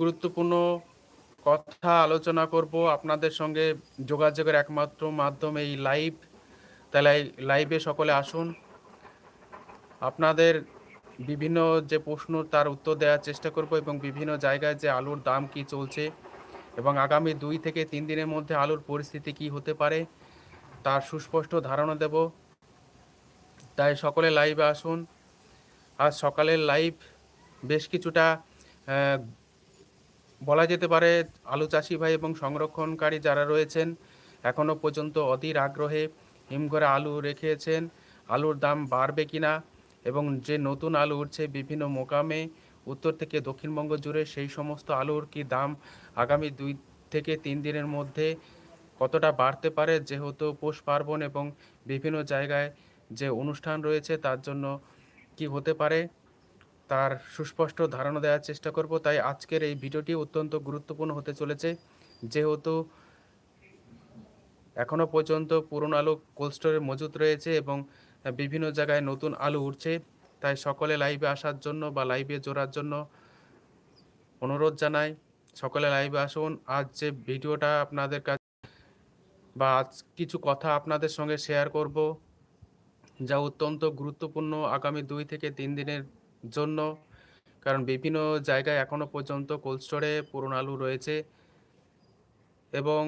গুরুত্বপূর্ণ কথা আলোচনা করব। আপনাদের সঙ্গে যোগাযোগের একমাত্র মাধ্যম এই লাইভ তাহলে লাইভে সকলে আসুন। আপনাদের বিভিন্ন যে প্রশ্ন, তার উত্তর দেওয়ার চেষ্টা করব এবং বিভিন্ন জায়গায় যে আলুর দাম কি চলছে এবং আগামী দুই থেকে তিন দিনের মধ্যে আলুর পরিস্থিতি কি হতে পারে, তার সুস্পষ্ট ধারণা দেব। তাই সকলে লাইভে আসুন। আজ সকালের লাইভ বেশ কিছুটা বলা যেতে পারে আলু চাষি ভাই এবং সংরক্ষণকারী যারা রয়েছেন এখনও পর্যন্ত অধীর আগ্রহে হিমঘরে আলু রেখেছেন। আলুর দাম বাড়বে কিনা এবং যে নতুন আলু উঠছে বিভিন্ন মোকামে উত্তর থেকে দক্ষিণবঙ্গ জুড়ে সেই সমস্ত আলুর কি দাম আগামী দুই থেকে তিন দিনের মধ্যে কতটা বাড়তে পারে যেহেতু পৌষ পার্বণ এবং বিভিন্ন জায়গায় যে অনুষ্ঠান রয়েছে তার জন্য কি হতে পারে? তার সুস্পষ্ট ধারণা দেওয়ার চেষ্টা করব। তাই আজকের এই ভিডিওটি অত্যন্ত গুরুত্বপূর্ণ হতে চলেছে। যেহেতু এখনও পর্যন্ত পুরনো আলু কোল্ড স্টোরে মজুত রয়েছে এবং বিভিন্ন জায়গায় নতুন আলু উঠছে, তাই সকলে লাইভে আসার জন্য বা লাইভে জোড়ার জন্য অনুরোধ জানাই। সকলে লাইভে আসুন। আজ যে ভিডিওটা আপনাদের কাছে বা আজ কিছু কথা আপনাদের সঙ্গে শেয়ার করব, যা অত্যন্ত গুরুত্বপূর্ণ। আগামী দুই থেকে তিন দিনের জন্য। কারণ বিভিন্ন জায়গায় এখনও পর্যন্ত কোল্ড স্টোরে পুরনো আলু রয়েছে এবং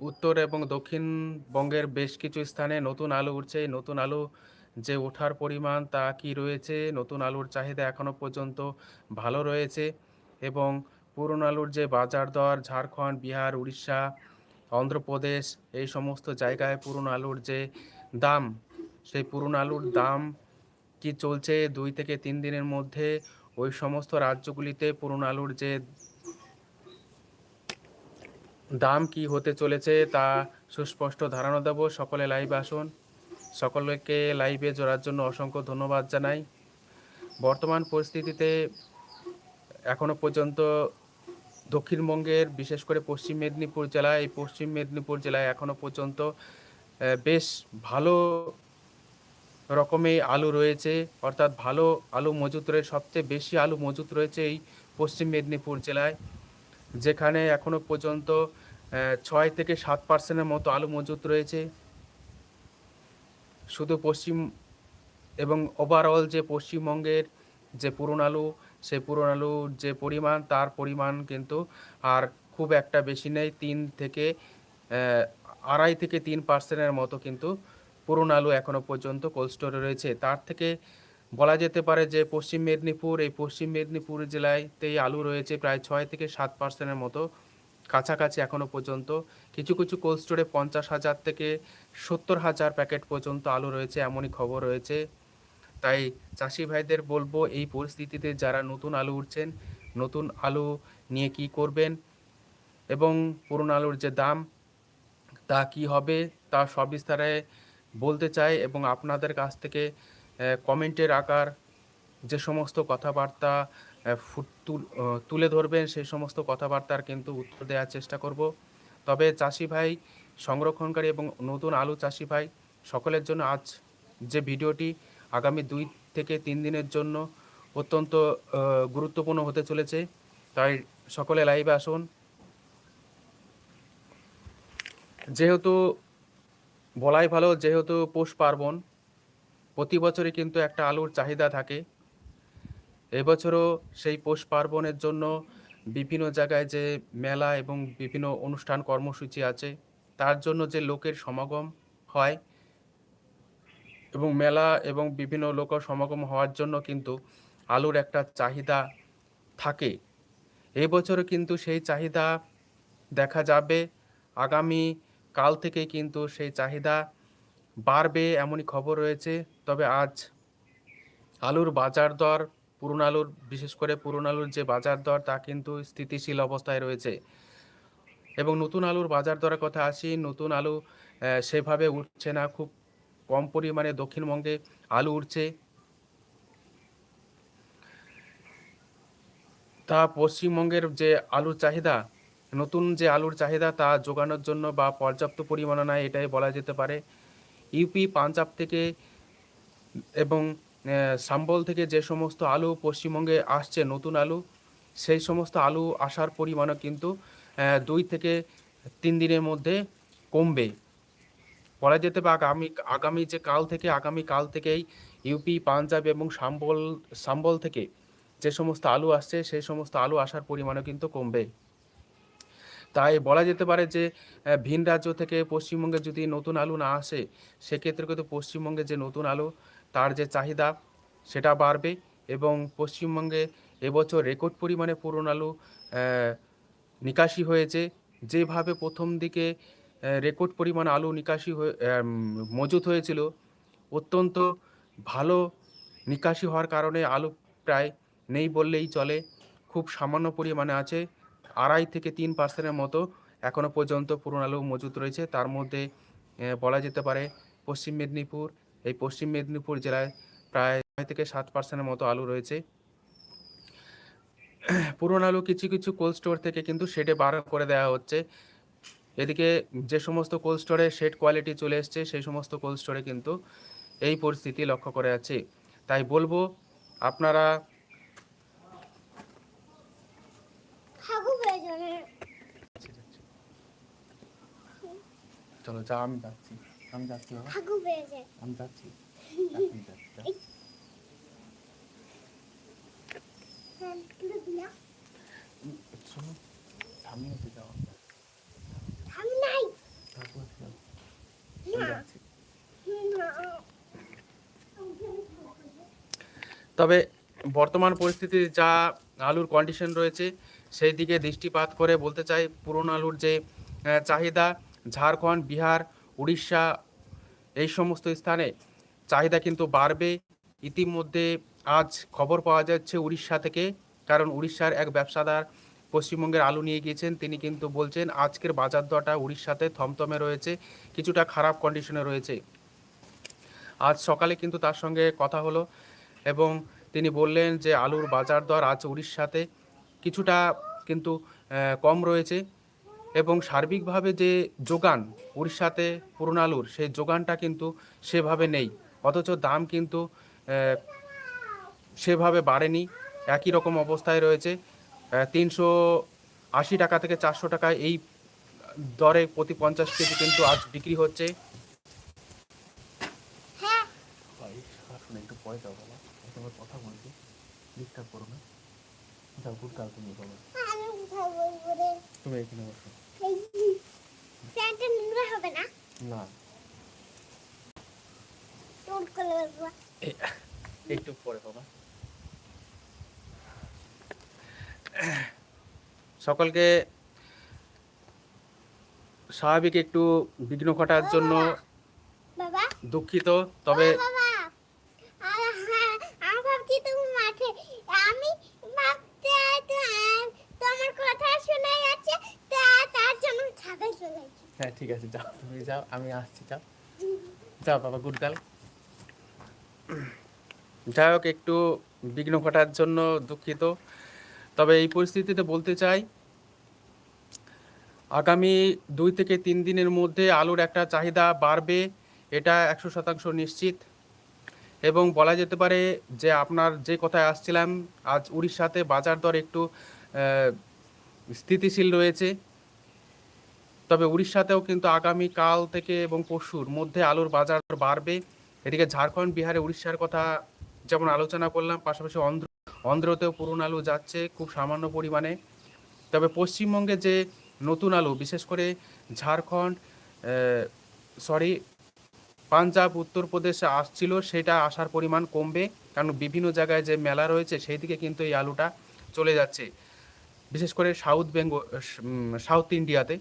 উত্তর এবং দক্ষিণবঙ্গের বেশ কিছু স্থানে নতুন আলু উঠছে। নতুন আলু যে ওঠার পরিমাণ, তা কি রয়েছে? নতুন আলুর চাহিদা এখনও পর্যন্ত ভালো রয়েছে এবং পুরনো আলুর যে বাজার দর, ঝাড়খণ্ড, বিহার, উড়িষ্যা, অন্ধ্রপ্রদেশ, এই সমস্ত জায়গায় পুরনো আলুর যে দাম, সেই পুরনো আলুর দাম কি চলছে দুই থেকে তিন দিনের মধ্যে ওই সমস্ত রাজ্যগুলিতে পুরনো আলুর যে দাম কি হতে চলেছে তা সুস্পষ্ট ধারণা দেব। সকলে লাইভ আসুন। সকলকে লাইভে জোড়ার জন্য অসংখ্য ধন্যবাদ জানাই। বর্তমান পরিস্থিতিতে এখনও পর্যন্ত দক্ষিণবঙ্গের, বিশেষ করে পশ্চিম মেদিনীপুর জেলায়, এই পশ্চিম মেদিনীপুর জেলায় এখনও পর্যন্ত বেশ ভালো রকমের আলু রয়েছে, অর্থাৎ ভালো আলু মজুত রয়েছে সবচেয়ে বেশি আলু মজুত রয়েছে এই পশ্চিম মেদিনীপুর জেলায়, যেখানে এখনও পর্যন্ত ছয় থেকে সাত পার্সেন্টের মতো আলু মজুত রয়েছে। শুধু পশ্চিম এবং ওভারঅল যে পশ্চিমবঙ্গের যে পুরনো আলু সেই পুরনো আলুর যে পরিমাণ, তার পরিমাণ কিন্তু আর খুব একটা বেশি নেই, তিন থেকে আড়াই থেকে তিন পার্সেন্টের মতো কিন্তু পুরনো আলু এখনও পর্যন্ত কোল্ড স্টোরে রয়েছে। তার থেকে বলা যেতে পারে যে পশ্চিম মেদিনীপুর, এই পশ্চিম মেদিনীপুর জেলাতেই আলু রয়েছে প্রায় ছয় থেকে সাত পার্সেন্টের মতো। কাছাকাছি এখনও পর্যন্ত কিছু কিছু কোল্ড স্টোরে পঞ্চাশ হাজার থেকে সত্তর হাজার প্যাকেট পর্যন্ত আলু রয়েছে এমনই খবর রয়েছে। তাই চাষি ভাইদের বলব, এই পরিস্থিতিতে যারা নতুন আলু উঠছেন, নতুন আলু নিয়ে কি করবেন এবং পুরনো আলুর যে দাম, তা কি হবে, তা সবিস্তারে বলতে চাই এবং আপনাদের কাছ থেকে কমেন্টের আকার, যে সমস্ত কথাবার্তা তুলে ধরবেন, সেই সমস্ত কথাবার্তার কিন্তু উত্তর দেওয়ার চেষ্টা করব। তবে চাষি ভাই, সংরক্ষণকারী এবং নতুন আলু চাষি ভাই, সকলের জন্য আজ যে ভিডিওটি আগামী দুই থেকে তিন দিনের জন্য অত্যন্ত গুরুত্বপূর্ণ হতে চলেছে, তাই সকলে লাইভে আসুন। যেহেতু বলাই ভালো, যেহেতু পৌষ পার্বণ, প্রতি বছরই কিন্তু একটা আলুর চাহিদা থাকে। এবছরও সেই পৌষ পার্বণের জন্য বিভিন্ন জায়গায় যে মেলা এবং বিভিন্ন অনুষ্ঠান কর্মসূচি আছে, তার জন্য যে লোকের সমাগম হয় এবং মেলা এবং বিভিন্ন লোক সমাগম হওয়ার জন্য কিন্তু আলুর একটা চাহিদা থাকে। এবছরও কিন্তু সেই চাহিদা দেখা যাবে। আগামী কাল থেকে কিন্তু সেই চাহিদা বাড়বে এমনই খবর রয়েছে। তবে আজ আলুর বাজার দর, পুরনো আলুর, বিশেষ করে পুরনো আলুর যে বাজার দর, তা কিন্তু স্থিতিশীল অবস্থায় রয়েছে। এবং নতুন আলুর বাজার দরের কথা আসি, নতুন আলু সেভাবে উঠছে না, খুব কম পরিমাণে দক্ষিণবঙ্গে আলু উঠছে। তা পশ্চিমবঙ্গের যে আলুর চাহিদা নতুন যে আলুর চাহিদা তা যোগানোর জন্য বা পর্যাপ্ত পরিমাণে নাই, এটাই বলা যেতে পারে। ইউপি পাঞ্জাব থেকে এবং সাম্বল থেকে যে সমস্ত আলু পশ্চিমবঙ্গে আসছে নতুন আলু, সেই সমস্ত আলু আসার পরিমাণও কিন্তু দুই থেকে তিন দিনের মধ্যে কমবে। বলা যেতে পারে আগামী আগামী যে কাল থেকে, আগামী কাল থেকেই ইউপি পাঞ্জাব এবং সাম্বল সাম্বল থেকে যে সমস্ত আলু আসছে, সেই সমস্ত আলু আসার পরিমাণও কিন্তু কমবে। তাই বলা যেতে পারে যে ভিন রাজ্য থেকে পশ্চিমবঙ্গে যদি নতুন আলু না আসে, সেক্ষেত্রে কিন্তু পশ্চিমবঙ্গে যে নতুন আলু, তার যে চাহিদা, সেটা বাড়বে এবং পশ্চিমবঙ্গে এবছর রেকর্ড পরিমাণে পুরনো আলু নিকাশি হয়েছে। যেভাবে প্রথম দিকে রেকর্ড পরিমাণ আলু নিকাশি হয়ে মজুত হয়েছিল, অত্যন্ত ভালো নিকাশি হওয়ার কারণে আলু প্রায় নেই বললেই চলে, খুব সামান্য পরিমাণে আছে। আড়াই থেকে তিন পার্সেন্টের মতো এখনও পর্যন্ত পুরনো আলু মজুত রয়েছে। তার মধ্যে বলা যেতে পারে পশ্চিম মেদিনীপুর, এই পশ্চিম মেদিনীপুর জেলায় প্রায় ছয় থেকে সাত পার্সেন্টের মতো আলু রয়েছে। পুরনো আলু কিছু কিছু কোল্ড স্টোর থেকে কিন্তু শেডে বার করে দেওয়া হচ্ছে। এদিকে যে সমস্ত কোল্ড স্টোরে শেড কোয়ালিটি চলে এসছে, সেই সমস্ত কোল্ড স্টোরে কিন্তু এই পরিস্থিতি লক্ষ্য করে আছে। তাই বলব, আপনারা চলো যা আমি যাচ্ছি আমি যাচ্ছি বাবা আমি যাচ্ছি আমি যাচ্ছি শোনো যাও আমি নাই তারপর যাও। তবে বর্তমান পরিস্থিতি যা আলুর কন্ডিশন রয়েছে সেই দিকে দৃষ্টিপাত করে বলতে চাই পুরনো আলুর যে চাহিদা ঝাড়খণ্ড, বিহার, উড়িষ্যা এই সমস্ত স্থানে চাহিদা কিন্তু বাড়বে। ইতিমধ্যে আজ খবর পাওয়া যাচ্ছে উড়িষ্যা থেকে, কারণ উড়িষ্যার এক ব্যবসাদার পশ্চিমবঙ্গের আলু নিয়ে গিয়েছেন। তিনি কিন্তু বলছেন, আজকের বাজার দরটা উড়িষ্যাতে থমথমে রয়েছে, কিছুটা খারাপ কন্ডিশনে রয়েছে। আজ সকালে কিন্তু তার সঙ্গে কথা হলো এবং তিনি বললেন যে, আলুর বাজার দর আজ উড়িষ্যাতে কিছুটা কিন্তু কম রয়েছে। এবং সার্বিকভাবে যে যোগান উড়িষ্যাতে পুরনো আলুর সেই যোগানটা কিন্তু সেভাবে নেই। অথচ দাম কিন্তু সেভাবে বাড়েনি। একই রকম অবস্থায় রয়েছে। তিনশো আশি টাকা থেকে চারশো টাকা এই দরে প্রতি পঞ্চাশ কেজি কিন্তু আজ বিক্রি হচ্ছে। হ্যাঁ। কথা বলছি। ডিস্টার্ব করো না। যাও গুড কোথায় বলব রে তুমি এখানে বসো। প্যান্টটা নোংরা হবে না। না তোর করে বলব একটু পরে বাবা সকলকে স্বাভাবিক একটু বিঘ্ন ঘটার জন্য দুঃখিত। তবে ও বাবা আর হ্যাঁ আমি ভাবছি তুমি মাঠে আমি ভাবতে তো আহ, তোমার কথা শোনা যাচ্ছে তা তার জন্য ছাদে চলে যাচ্ছি হ্যাঁ ঠিক আছে যাও তুমি যাও আমি আসছি যাও। যাও বাবা গুড গার্ল। যাই হোক একটু বিঘ্ন ঘটার জন্য দুঃখিত। তবে এই পরিস্থিতিতে বলতে চাই আগামী দুই থেকে তিন দিনের মধ্যে আলুর একটা চাহিদা বাড়বে এটা একশো শতাংশ নিশ্চিত। এবং বলা যেতে পারে যে আপনার যে কথায় আসছিলাম আজ উড়িষ্যাতে বাজার দর একটু স্থিতিশীল রয়েছে। তবে উড়িষ্যাতেও কিন্তু আগামী কাল থেকে এবং পরশুর মধ্যে আলুর বাজার বাড়বে। এদিকে ঝাড়খণ্ড, বিহারে উড়িষ্যার কথা যেমন আলোচনা করলাম, পাশাপাশি অন্ধ্র, অন্ধ্রতেও পুরনো আলু যাচ্ছে খুব সামান্য পরিমাণে। তবে পশ্চিমবঙ্গে যে নতুন আলু, বিশেষ করে ঝাড়খণ্ড সরি, পাঞ্জাব, উত্তরপ্রদেশে আসছিল, সেটা আসার পরিমাণ কমবে, কারণ বিভিন্ন জায়গায় যে মেলা রয়েছে সেই দিকে কিন্তু এই আলুটা চলে যাচ্ছে। বিশেষ করে সাউথ বেঙ্গল সাউথ ইন্ডিয়াতে।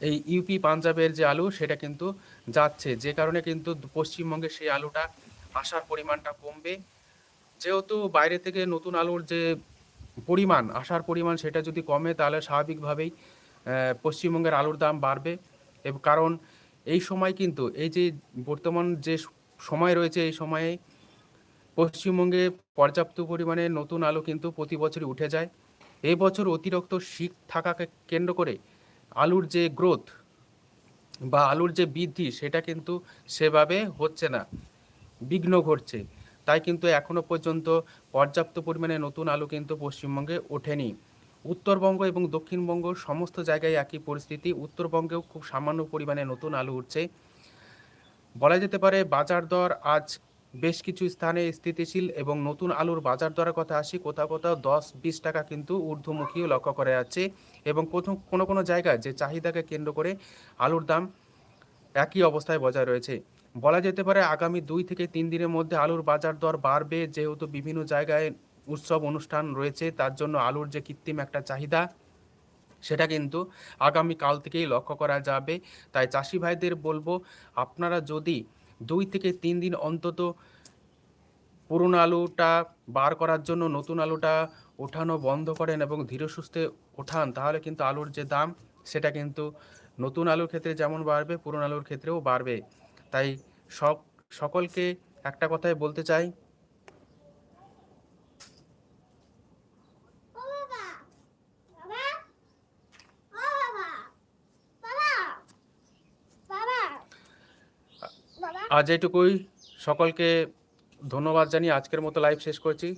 এই ইউপি পাঞ্জাবের যে আলু, সেটা কিন্তু যাচ্ছে। যে কারণে কিন্তু পশ্চিমবঙ্গে সেই আলুটা আসার পরিমাণটা কমবে। যেহেতু বাইরে থেকে নতুন আলুর যে পরিমাণ, আসার পরিমাণ সেটা যদি কমে, তাহলে স্বাভাবিকভাবেই পশ্চিমবঙ্গের আলুর দাম বাড়বে। এবং, কারণ এই সময় কিন্তু, এই যে বর্তমান যে সময় রয়েছে, এই সময়ে পশ্চিমবঙ্গে পর্যাপ্ত পরিমাণে নতুন আলু কিন্তু প্রতি বছরই উঠে যায়। এই বছর অতিরিক্ত শীত থাকাকে কেন্দ্র করে আলুর যে গ্রোথ বা আলুর যে বৃদ্ধি, সেটা কিন্তু সেভাবে হচ্ছে না, বিঘ্ন ঘটছে। তাই কিন্তু এখনও পর্যন্ত পর্যাপ্ত পরিমাণে নতুন আলু কিন্তু পশ্চিমবঙ্গে ওঠেনি। উত্তরবঙ্গ এবং দক্ষিণবঙ্গ সমস্ত জায়গায় একই পরিস্থিতি। উত্তরবঙ্গেও খুব সামান্য পরিমাণে নতুন আলু উঠছে। বলা যেতে পারে বাজার দর আজ বেশ কিছু স্থানে স্থিতিশীল এবং নতুন আলুর বাজার দরের কথা আসি, কোথাও কোথাও দশ বিশ টাকা কিন্তু ঊর্ধ্বমুখীও লক্ষ্য করা যাচ্ছে এবং কোনো কোনো জায়গায় যে চাহিদাকে কেন্দ্র করে আলুর দাম একই অবস্থায় বজায় রয়েছে। বলা যেতে পারে আগামী দুই থেকে তিন দিনের মধ্যে আলুর বাজার দর বাড়বে যেহেতু বিভিন্ন জায়গায় উৎসব অনুষ্ঠান রয়েছে, তার জন্য আলুর যে কৃত্রিম একটা চাহিদা, সেটা কিন্তু আগামী কাল থেকেই লক্ষ্য করা যাবে। তাই চাষি ভাইদের বলব, আপনারা যদি দুই থেকে তিন দিন অন্তত পুরনো আলুটা বার করার জন্য নতুন আলুটা ওঠানো বন্ধ করেন এবং ধীরে সুস্থে ওঠান, তাহলে কিন্তু আলুর যে দাম, সেটা কিন্তু নতুন আলুর ক্ষেত্রে যেমন বাড়বে, পুরনো আলুর ক্ষেত্রেও বাড়বে। তাই সব সকলকে একটা কথাই বলতে চাই ও বাবা বাবা ও বাবা বাবা বাবা বাবা আজ এইটুকুই। সকলকে ধন্যবাদ জানিয়ে আজকের মতো লাইভ শেষ করছি।